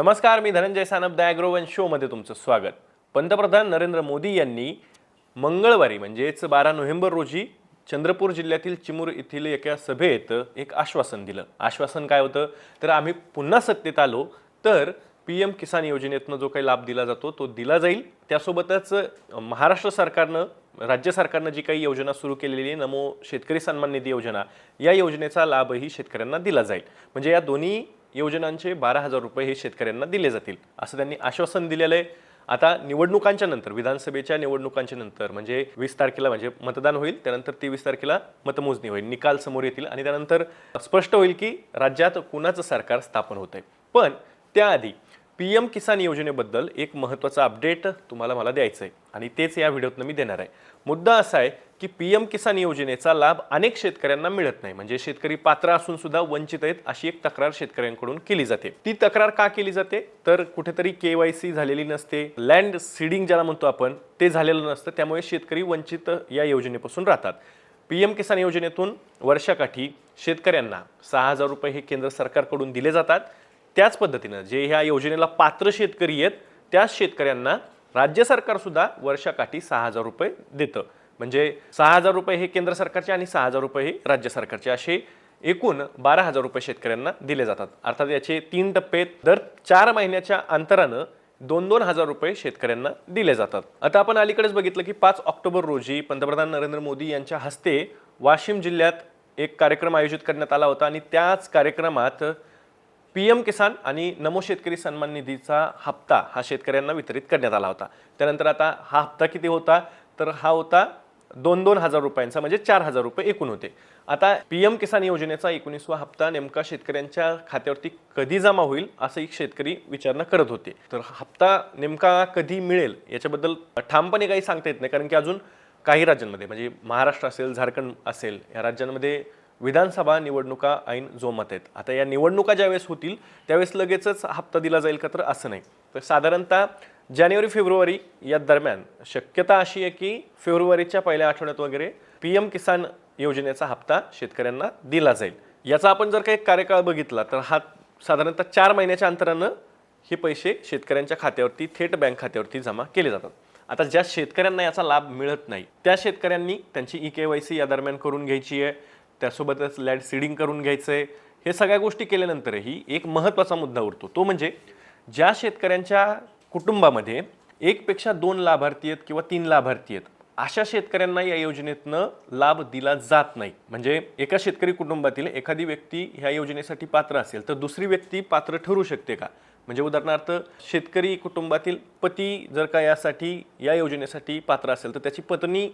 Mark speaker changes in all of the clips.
Speaker 1: नमस्कार मी धनंजय सानप द शोमध्ये तुमचं स्वागत. पंतप्रधान नरेंद्र मोदी यांनी मंगळवारी म्हणजेच बारा नोव्हेंबर रोजी चंद्रपूर जिल्ह्यातील चिमूर येथील एका सभेत एक आश्वासन दिलं. आश्वासन काय होतं? तर आम्ही पुन्हा सत्तेत आलो तर पी एम किसान योजनेतनं जो काही लाभ दिला जातो तो दिला जाईल. त्यासोबतच महाराष्ट्र सरकारनं राज्य सरकारनं जी काही योजना सुरू केलेली आहे नमो शेतकरी सन्मान निधी योजना या योजनेचा लाभही शेतकऱ्यांना दिला जाईल. म्हणजे या दोन्ही योजनांचे बारा हजार रुपये हे शेतकऱ्यांना दिले जातील असं त्यांनी आश्वासन दिलेलं आहे. आता निवडणुकांच्या नंतर विधानसभेच्या निवडणुकांच्या नंतर म्हणजे वीस तारखेला म्हणजे मतदान होईल त्यानंतर तेवीस तारखेला मतमोजणी होईल निकाल समोर येतील आणि त्यानंतर स्पष्ट होईल की राज्यात कुणाचं सरकार स्थापन होत आहे पण त्याआधी पी एम किसान योजनेबद्दल एक महत्त्वाचा अपडेट तुम्हाला मला द्यायचं आहे आणि तेच या व्हिडिओतनं मी देणार आहे. मुद्दा असा आहे की पी एम किसान योजनेचा लाभ अनेक शेतकऱ्यांना मिळत नाही. म्हणजे शेतकरी पात्र असून सुद्धा वंचित आहेत अशी एक तक्रार शेतकऱ्यांकडून केली जाते. ती तक्रार का केली जाते? तर कुठेतरी के वाय सी झालेली नसते. लँड सीडिंग ज्याला म्हणतो आपण ते झालेलं नसतं. त्यामुळे शेतकरी वंचित या योजनेपासून राहतात. पी एम किसान योजनेतून वर्षाकाठी शेतकऱ्यांना सहा हजार रुपये हे केंद्र सरकारकडून दिले जातात. त्याच पद्धतीनं जे ह्या योजनेला पात्र शेतकरी आहेत त्याच शेतकऱ्यांना राज्य सरकारसुद्धा वर्षाकाठी सहा हजार रुपये देतं. म्हणजे सहा हजार रुपये हे केंद्र सरकारचे आणि सहा हजार रुपये हे राज्य सरकारचे असे एकूण बारा हजार रुपये शेतकऱ्यांना दिले जातात. अर्थात याचे तीन टप्पे दर चार महिन्याच्या अंतरानं दोन दोन हजार रुपये शेतकऱ्यांना दिले जातात. आता आपण अलीकडेच बघितलं की पाच ऑक्टोबर रोजी पंतप्रधान नरेंद्र मोदी यांच्या हस्ते वाशिम जिल्ह्यात एक कार्यक्रम आयोजित करण्यात आला होता आणि त्याच कार्यक्रमात पी एम किसान आणि नमो शेतकरी सन्मान निधीचा हप्ता हा शेतकऱ्यांना वितरित करण्यात आला होता. त्यानंतर आता हा हप्ता किती होता? तर हा होता दोन दोन हजार रुपयांचा म्हणजे चार हजार रुपये एकूण होते. आता पी एम किसान योजनेचा एकोणीसवा हप्ता नेमका शेतकऱ्यांच्या खात्यावरती कधी जमा होईल असं एक शेतकरी विचारणा करत होते. तर हप्ता नेमका कधी मिळेल याच्याबद्दल ठामपणे काही सांगता येत नाही कारण की अजून काही राज्यांमध्ये म्हणजे महाराष्ट्र असेल झारखंड असेल या राज्यांमध्ये विधानसभा निवडणुका ऐन जोमत आहेत. आता या निवडणुका ज्यावेळेस होतील त्यावेळेस लगेचच हप्ता दिला जाईल का तर असं नाही. तर साधारणतः जानेवारी फेब्रुवारी या दरम्यान शक्यता अशी आहे की फेब्रुवारीच्या पहिल्या आठवड्यात वगैरे पी एम किसान योजनेचा हप्ता शेतकऱ्यांना दिला जाईल. याचा आपण जर काही कार्यकाळ बघितला तर हा साधारणतः चार महिन्याच्या अंतरानं हे पैसे शेतकऱ्यांच्या खात्यावरती थेट बँक खात्यावरती जमा केले जातात. आता ज्या शेतकऱ्यांना याचा लाभ मिळत नाही त्या शेतकऱ्यांनी त्यांची ई के वाय सी या दरम्यान करून घ्यायची आहे. त्यासोबतच लँड सीडिंग करून घ्यायचं आहे हे सगळ्या गोष्टी केल्यानंतरही एक महत्त्वाचा मुद्दा उरतो. तो म्हणजे ज्या शेतकऱ्यांच्या कुटुंबामध्ये एकपेक्षा दोन लाभार्थी आहेत किंवा तीन लाभार्थी आहेत अशा शेतकऱ्यांना या योजनेतनं लाभ दिला जात नाही. म्हणजे एका शेतकरी कुटुंबातील एखादी व्यक्ती ह्या योजनेसाठी पात्र असेल तर दुसरी व्यक्ती पात्र ठरू शकते का? म्हणजे उदाहरणार्थ शेतकरी कुटुंबातील पती जर का यासाठी या योजनेसाठी पात्र असेल तर त्याची पत्नी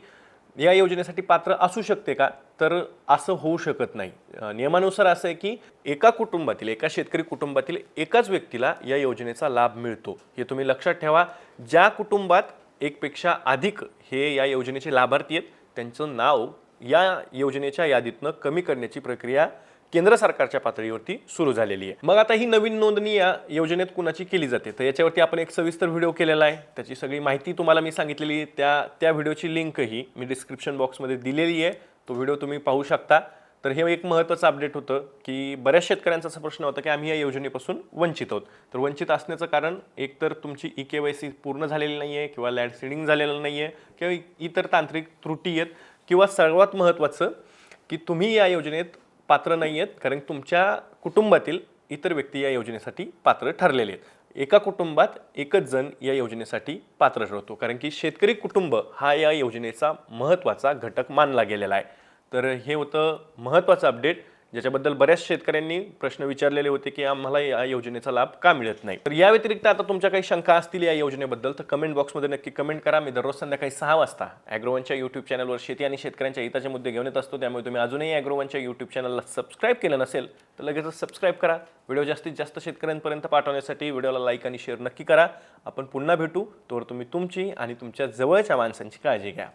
Speaker 1: या योजनेसाठी पात्र असू शकते का? तर असं होऊ शकत नाही. नियमानुसार असं आहे की एका कुटुंबातील एका शेतकरी कुटुंबातील एकाच व्यक्तीला या योजनेचा लाभ मिळतो. हे तुम्ही लक्षात ठेवा. ज्या कुटुंबात एकपेक्षा अधिक हे या योजनेचे लाभार्थी आहेत त्यांचं नाव या योजनेच्या यादीतनं कमी करण्याची प्रक्रिया केंद्र सरकारच्या पातळीवरती सुरू झालेली आहे. मग आता ही नवीन नोंदणी या योजनेत कुणाची केली जाते? तर याच्यावरती आपण एक सविस्तर व्हिडिओ केलेला आहे. त्याची सगळी माहिती तुम्हाला मी सांगितलेली त्या त्या व्हिडिओची लिंकही मी डिस्क्रिप्शन बॉक्समध्ये दिलेली आहे. तो व्हिडिओ तुम्ही पाहू शकता. तर हे एक महत्त्वाचं अपडेट होतं की बऱ्याच शेतकऱ्यांचा असा प्रश्न होता की आम्ही या योजनेपासून वंचित आहोत. तर वंचित असण्याचं कारण एकतर तुमची ई के वाय सी पूर्ण झालेली नाही आहे किंवा लँड सीडिंग झालेलं नाही आहे किंवा इतर तांत्रिक त्रुटी आहेत किंवा सर्वात महत्त्वाचं की तुम्ही या योजनेत पात्र नाही आहेत कारण तुमच्या कुटुंबातील इतर व्यक्ती या योजनेसाठी पात्र ठरलेले आहेत. एका कुटुंबात एकच जण या योजनेसाठी पात्र ठरतो कारण की शेतकरी कुटुंब हा या योजनेचा महत्त्वाचा घटक मानला गेलेला आहे. तर हे होतं महत्त्वाचं अपडेट. ज्याच्याबद्दल बऱ्याच शेतकऱ्यांनी प्रश्न विचारलेले होते की आम्हाला या योजनेचा लाभ का मिळत नाही? तर या व्यतिरिक्त आता तुमच्या काही शंका असतील या योजनेबद्दल तर कमेंट बॉक्समध्ये नक्की कमेंट करा. मी दररोज संध्याकाळी सहा वाजता ॲग्रोवनच्या यूट्यूब चॅनलवर शेती आणि शेतकऱ्यांच्या हिताचे मुद्दे घेऊन येत असतो. त्यामुळे तुम्ही अजूनही ॲग्रोवनच्या यूट्यूब चॅनलला सबस्क्राईब केलं नसेल तर लगेचच सबस्क्राईब करा. व्हिडिओ जास्तीत जास्त शेतकऱ्यांपर्यंत पाठवण्यासाठी व्हिडिओला लाईक आणि शेअर नक्की करा. आपण पुन्हा भेटू. तोवर तुम्ही तुमची आणि तुमच्या जवळच्या माणसांची काळजी घ्या.